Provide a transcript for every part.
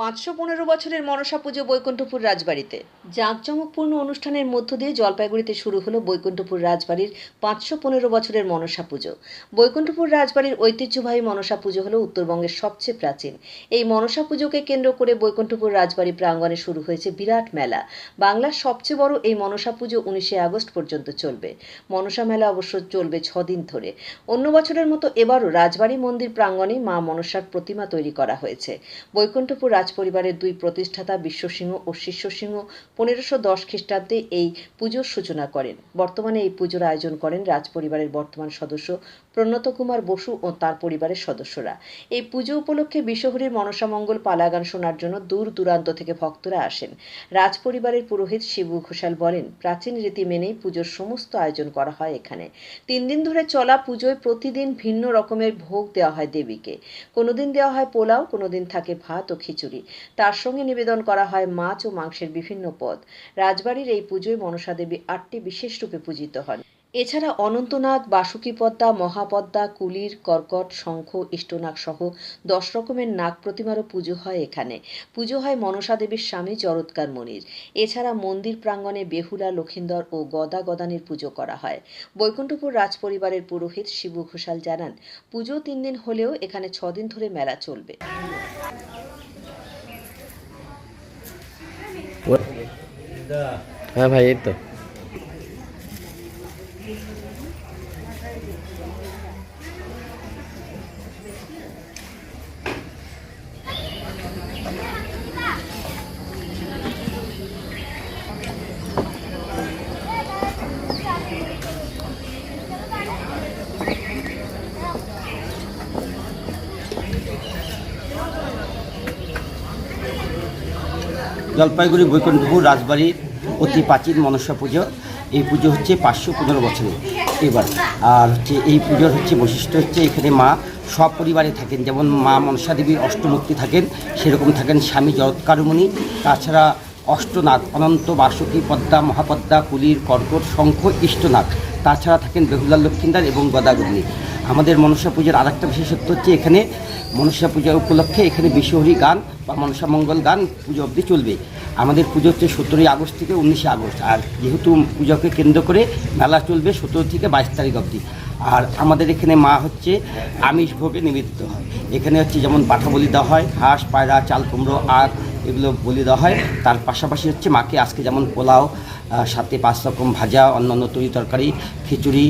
পাঁচশো পনেরো বছরের মনসা পুজো বৈকুণ্ঠপুর রাজবাড়িতে। জাঁকজমকপূর্ণ অনুষ্ঠানের মধ্য দিয়ে জলপাইগুড়িতে শুরু হলো বৈকুণ্ঠপুর রাজবাড়ির পাঁচশো পনেরো বছরের মনসা পুজো। বৈকুণ্ঠপুর রাজবাড়ির ঐতিহ্যবাহী মনসা পুজো হলো উত্তরবঙ্গের সবচেয়ে প্রাচীন। এই মনসা পুজোকে কেন্দ্র করে বৈকুণ্ঠপুর রাজবাড়ি প্রাঙ্গণে শুরু হয়েছে বিরাট মেলা। বাংলার সবচেয়ে বড় এই মনসা পুজো উনিশে আগস্ট পর্যন্ত চলবে। মনসা মেলা অবশ্য চলবে ছদিন ধরে। অন্য বছরের মতো এবারও রাজবাড়ি মন্দির প্রাঙ্গণে মা মনসার প্রতিমা তৈরি করা হয়েছে। বৈকুণ্ঠপুর রাজপরিবারের দুই প্রতিষ্ঠাতা বিশ্বসিংহ ও শিষ্যসিংহ পনেরোশো দশ খ্রিস্টাব্দে এই পুজোর সূচনা করেন। বর্তমানে এই পুজোর আয়োজন করেন রাজপরিবারের বর্তমান সদস্য প্রণত কুমার বসু ও তার পরিবারের সদস্যরা। এই পুজো উপলক্ষে বিশ্বহরীর মনসামঙ্গল পালাগান শোনার জন্য দূর দূরান্ত থেকে ভক্তরা আসেন। রাজপরিবারের পুরোহিত শিবু ঘোষাল বলেন, প্রাচীন রীতি মেনেই পুজোর সমস্ত আয়োজন করা হয় এখানে। তিন দিন ধরে চলা পুজোয় প্রতিদিন ভিন্ন রকমের ভোগ দেওয়া হয় দেবীকে। কোনোদিন দেওয়া হয় পোলাও, কোনোদিন থাকে ভাত ও খিচুড়ি। তার সঙ্গে নিবেদন করা হয় মাছ ও মাংসের বিভিন্ন পদ। রাজবাড়ির এই পুজোয় মনসা দেবী আটটি বিশেষ রূপে পূজিত হন। এছাড়া অনন্তনাগ বাসুকী পদ্মা মহাপদ্মা, কুলির, কর্কট, শঙ্খ, ইষ্টনাগ সহ দশ রকমের নাগ প্রতিমারও পুজো হয় এখানে। পুজো হয় মনসা দেবীর স্বামী জরৎকার মনির। এছাড়া মন্দির প্রাঙ্গণে বেহুলা, লক্ষিন্দর ও গদা গদানির পুজো করা হয়। বৈকুণ্ঠপুর রাজপরিবারের পুরোহিত শিবু ঘোষাল জানান, পুজো তিন দিন হলেও এখানে ছদিন ধরে মেলা চলবে। হ্যাঁ ভাই এই তো। জলপাইগুড়ি বৈকুণ্ঠপুর রাজবাড়ির অতি প্রাচীন মনসা পুজো। এই পুজো হচ্ছে পাঁচশো পনেরো বছরের। এবার, আর হচ্ছে এই পুজোর হচ্ছে বৈশিষ্ট্য হচ্ছে এখানে মা সপরিবারে থাকেন। যেমন মা মনসা দেবীর অষ্টমূর্তি থাকেন, সেরকম থাকেন স্বামী জরৎকারমণি তাছাড়া অষ্টনাগ, অনন্ত বাসুকী পদ্মা, মহাপদ্মা, কুলির, কর্কট, শঙ্খ, ইষ্টনাগ। তাছাড়া থাকেন বেহুলাল লক্ষ্মীন্দার এবং গদাগদনি আমাদের মনসা পুজোর আরেকটা বিশেষত্ব হচ্ছে এখানে মনসা পূজা উপলক্ষে এখানে বিশ্বহরি গান বা মনসা মঙ্গল গান পুজো অবধি চলবে। আমাদের পুজো হচ্ছে সতেরোই আগস্ট থেকে উনিশে আগস্ট। আর যেহেতু পুজোকে কেন্দ্র করে মেলা চলবে সতেরো থেকে বাইশ তারিখ অবধি। আর আমাদের এখানে মা হচ্ছে আমিষ ভোগে নিবেদিত হয়। এখানে হচ্ছে যেমন পাঠা বলি দেওয়া হয়, হাঁস, পায়রা, চাল, কুমড়ো, আখ এগুলো বলি দেওয়া হয়। তার পাশাপাশি হচ্ছে মাকে আজকে যেমন পোলাও সাথে পাঁচ রকম ভাজা, অন্যান্য তরি তরকারি, খিচুড়ি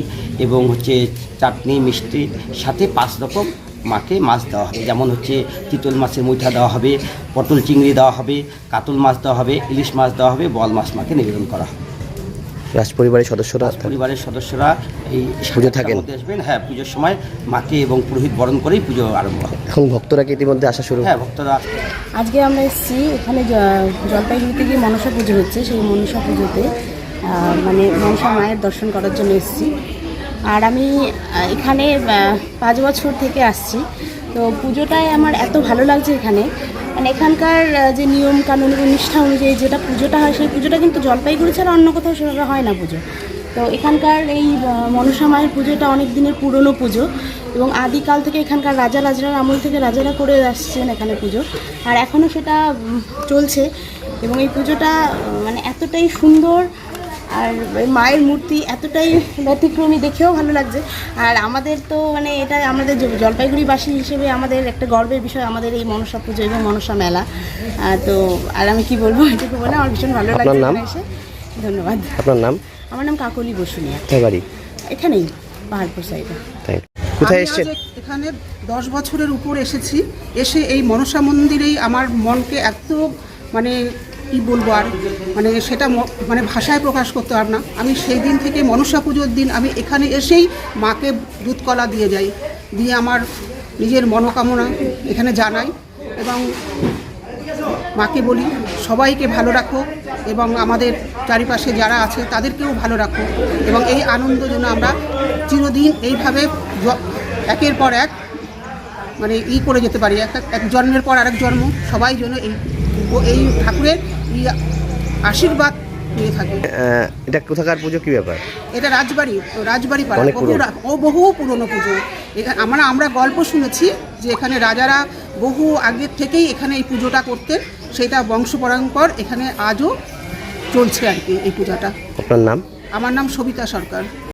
এবং হচ্ছে চাটনি, মিষ্টি, সাথে পাঁচ রকম মাকে মাছ দেওয়া হবে। যেমন হচ্ছে চিতল মাছের মুইঠা দেওয়া হবে পটল চিংড়ি দেওয়া হবে কাতল মাছ দেওয়া হবে ইলিশ মাছ দেওয়া হবে বল মাছ মাকে নিবেদন করা হবে। রাজপরিবারের সদস্যরা পরিবারের সদস্যরা এই পুজো থাকেন? আসবেন। হ্যাঁ পুজোর সময় মাকে এবং পুরোহিত বরণ করেই পুজো আরম্ভ হয় এখন ভক্তরা কি ইতিমধ্যে আসা শুরু? হ্যাঁ ভক্তরা আজকে আমরা এসেছি এখানে জলপাইগুড়িতে গিয়ে মনসা পুজো হচ্ছে সেই মনসা পুজোতে মানে মনসা মায়ের দর্শন করার জন্য এসেছি। আর আমি এখানে পাঁচ বছর থেকে আসছি। তো পুজোটায় আমার এত ভালো লাগছে এখানে। মানে এখানকার যে নিয়ম কানুন নিষ্ঠা অনুযায়ী যেটা পুজোটা হয়, সেই পুজোটা কিন্তু জলপাইগুড়ি ছাড়া অন্য কোথাও সেভাবে হয় না পুজো। তো এখানকার এই মনসা মায়ের পুজোটা অনেক দিনের পুরনো পুজো এবং আদিকাল থেকে এখানকার রাজা, রাজার, আমল থেকে রাজারা করে আসছেন এখানে পুজো। আর এখনও সেটা চলছে এবং এই পুজোটা মানে এতটাই সুন্দর আর মায়ের মূর্তি এতটাই ব্যতিক্রমী দেখেও ভালো লাগছে। আর আমাদের তো মানে এটা আমাদের জলপাইগুড়িবাসী হিসেবে আমাদের একটা গর্বের বিষয় আমাদের এই মনসা পুজো এবং মনসা মেলা। তো আর আমি কি বলব? এটুকু বলে আমার ভীষণ ভালো লাগছে নাম? এসে। ধন্যবাদ। আপনার নাম? আমার নাম কাকলি বসুনিয়া বাড়ি? এখানেই পাহাড়পুর সাইডে। তাই। কোথায় এখানে দশ বছরের উপর এসেছি। এসে এই মনসা মন্দিরেই আমার মনকে এত মানে কি বলব আর? মানে সেটা মানে ভাষায় প্রকাশ করতে পারব না। আমি সেই দিন থেকে মনসা পুজোর দিন আমি এখানে এসেই মাকে দুধকলা দিয়ে যাই। দিয়ে আমার নিজের মনোকামনা এখানে জানাই এবং মাকে বলি, সবাইকে ভালো রাখো এবং আমাদের চারিপাশে যারা আছে তাদেরকেও ভালো রাখো এবং এই আনন্দ যেন আমরা চিরদিন এইভাবে একের পর এক মানে ই করে যেতে পারি। এক, এক- জন্মের পর আরেক জন্ম, সবাই যেন এই এই ঠাকুরের আশীর্বাদ নিয়ে থাকে। এটা কোথাকার পুজো? কি ব্যাপার? এটা রাজবাড়ি রাজবাড়ি পাড়া বহু ও বহু পুরনো পুজো। এখানে আমরা আমরা গল্প শুনেছি যে এখানে রাজারা বহু আগের থেকেই এখানে এই পুজোটা করতেন। সেটা বংশপরম্পর এখানে আজও চলছে আর কি এই পূজাটা। আপনার নাম? আমার নাম সবিতা সরকার।